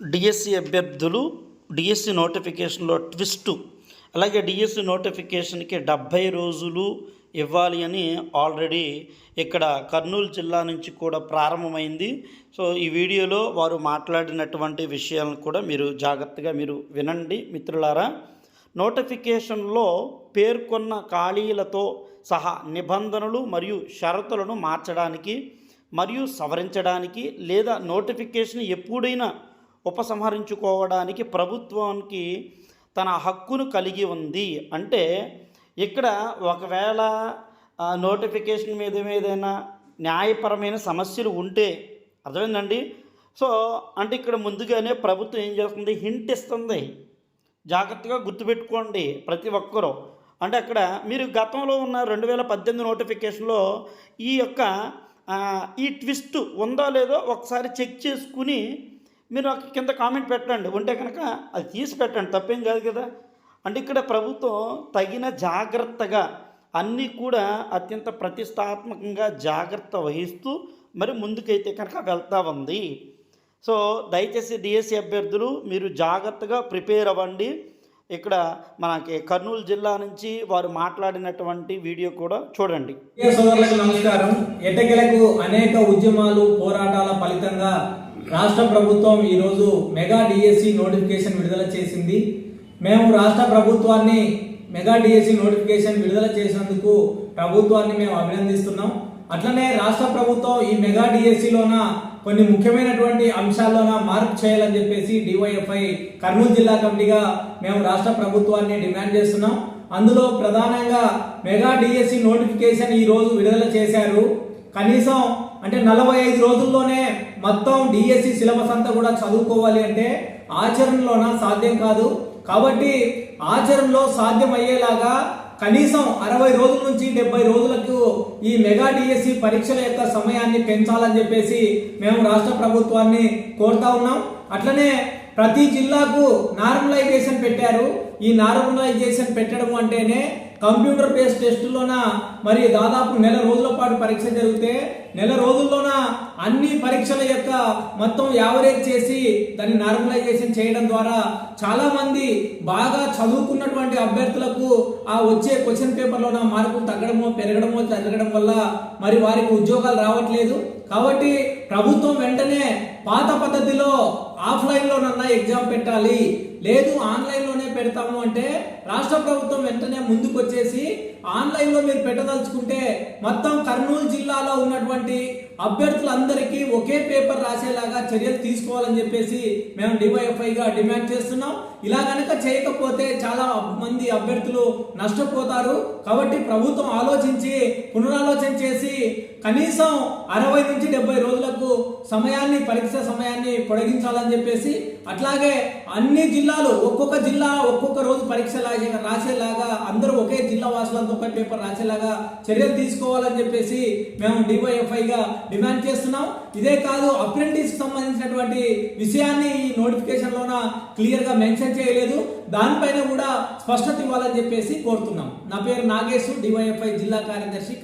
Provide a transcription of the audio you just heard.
DSC అభ్యర్థులు DSC నోటిఫికేషన్లో twist. అలాగే డిఎస్సి నోటిఫికేషన్కి డెబ్భై రోజులు ఇవ్వాలి అని ఆల్రెడీ ఇక్కడ కర్నూలు జిల్లా నుంచి కూడా ప్రారంభమైంది. సో ఈ వీడియోలో వారు మాట్లాడినటువంటి విషయాలను కూడా మీరు జాగ్రత్తగా మీరు వినండి మిత్రులారా. నోటిఫికేషన్లో పేర్కొన్న ఖాళీలతో సహా నిబంధనలు మరియు షరతులను మార్చడానికి మరియు సవరించడానికి లేదా నోటిఫికేషన్ ఎప్పుడైనా ఉపసంహరించుకోవడానికి ప్రభుత్వానికి తన హక్కును కలిగి ఉంది. అంటే ఇక్కడ ఒకవేళ నోటిఫికేషన్ మీద ఏదైనా న్యాయపరమైన సమస్యలు ఉంటే అర్థమైందండి? సో అంటే ఇక్కడ ముందుగానే ప్రభుత్వం ఏం చేస్తుంది? హింట్ ఇస్తుంది. జాగ్రత్తగా గుర్తుపెట్టుకోండి ప్రతి ఒక్కరూ. అంటే అక్కడ మీరు గతంలో ఉన్న రెండు వేల పద్దెనిమిది నోటిఫికేషన్లో ఈ యొక్క ఈ ట్విస్ట్ ఉందో లేదో ఒకసారి చెక్ చేసుకుని మీరు కింద కామెంట్ పెట్టండి. ఉంటే కనుక అది తీసి పెట్టండి. తప్పేం కాదు కదా. అంటే ఇక్కడ ప్రభుత్వం తగిన జాగ్రత్తగా అన్నీ కూడా అత్యంత ప్రతిష్టాత్మకంగా జాగ్రత్త వహిస్తూ మరి ముందుకైతే కనుక వెళ్తా ఉంది. సో దయచేసి డిఎస్సి అభ్యర్థులు మీరు జాగ్రత్తగా ప్రిపేర్ అవ్వండి. ఇక్కడ మనకి కర్నూలు జిల్లా నుంచి వారు మాట్లాడినటువంటి వీడియో కూడా చూడండి. సోదరులకు నమస్కారం. ఎటకెలకు అనేక ఉద్యమాలు పోరాటాల ఫలితంగా రాష్ట్ర ప్రభుత్వం ఈరోజు మెగా డిఎస్సి నోటిఫికేషన్ విడుదల చేసింది. మేము రాష్ట్ర ప్రభుత్వాన్ని మెగా డిఎస్సి నోటిఫికేషన్ విడుదల చేసినందుకు ప్రభుత్వాన్ని మేము అభినందిస్తున్నాం. అట్లనే రాష్ట్ర ప్రభుత్వం ఈ మెగా డిఎస్సిలోన కొన్ని ముఖ్యమైనటువంటి అంశాల్లోన మార్పు చేయాలని చెప్పేసి డివైఎఫ్ఐ కర్నూలు జిల్లా కమిటీగా మేము రాష్ట్ర ప్రభుత్వాన్ని డిమాండ్ చేస్తున్నాం. అందులో ప్రధానంగా మెగా డిఎస్సి నోటిఫికేషన్ ఈ రోజు విడుదల చేశారు. కనీసం అంటే నలభై ఐదు రోజుల్లోనే మొత్తం డిఎస్సి సిలబస్ అంతా కూడా చదువుకోవాలి అంటే ఆచరణలోన సాధ్యం కాదు. కాబట్టి ఆచరణలో సాధ్యమయ్యేలాగా కనీసం అరవై రోజుల నుంచి డెబ్బై రోజులకు ఈ మెగా డిఎస్సి పరీక్షల యొక్క సమయాన్ని పెంచాలని చెప్పేసి మేము రాష్ట్ర ప్రభుత్వాన్ని కోరుతా ఉన్నాం. అట్లనే ప్రతి జిల్లాకు నార్మలైజేషన్ పెట్టారు. ఈ నార్మలైజేషన్ పెట్టడం అంటేనే కంప్యూటర్ బేస్డ్ టెస్టులోన మరి దాదాపు నెల రోజులు పరీక్ష జరిగితే నెల రోజుల్లోన అన్ని పరీక్షల యొక్క మొత్తం యావరేజ్ చేసి దాన్ని నార్మలైజేషన్ చేయడం ద్వారా చాలా మంది బాగా చదువుకున్నటువంటి అభ్యర్థులకు ఆ వచ్చే క్వశ్చన్ పేపర్లోన మార్కులు తగ్గడమో పెరగడమో తగ్గడం వల్ల మరి వారికి ఉద్యోగాలు రావట్లేదు. కాబట్టి ప్రభుత్వం వెంటనే పాత పద్ధతిలో ఆఫ్లైన్లోనన్నా ఎగ్జామ్ పెట్టాలి. లేదు ఆన్లైన్లోనే పెడతాము అంటే రాష్ట్ర ప్రభుత్వం వెంటనే ముందుకు వచ్చేసి ఆన్లైన్లో మీరు పెట్టదలుచుకుంటే మొత్తం కర్నూలు జిల్లాలో ఉన్నటువంటి అభ్యర్థులందరికీ ఒకే పేపర్ రాసేలాగా చర్యలు తీసుకోవాలని చెప్పేసి మేము డివైఎఫ్ఐగా డిమాండ్ చేస్తున్నాం. ఇలా కనుక చేయకపోతే చాలా మంది అభ్యర్థులు నష్టపోతారు. కాబట్టి ప్రభుత్వం ఆలోచించి పునరాలోచన చేసి కనీసం అరవై నుంచి డెబ్బై రోజుల సమయాన్ని పరీక్ష సమయాన్ని పొడిగించాలని చెప్పేసి అట్లాగే అన్ని జిల్లాలు ఒక్కొక్క జిల్లా ఒక్కొక్క రోజు పరీక్ష రాసేలాగా అందరూ ఒకే జిల్లా వాసులంతా ఒక పేపర్ రాసేలాగా చర్యలు తీసుకోవాలని చెప్పేసి మేము డివైఎఫ్ఐగా డిమాండ్ చేస్తున్నాం. ఇదే కాదు అప్రెంటిస్ సంబంధించినటువంటి విషయాన్ని ఈ నోటిఫికేషన్లోన క్లియర్గా మెన్షన్ చేయలేదు. దానిపైన కూడా స్పష్టత ఇవ్వాలని చెప్పేసి కోరుతున్నాం. నా పేరు నాగేశు డివైఎఫ్ఐ జిల్లా కార్యదర్శి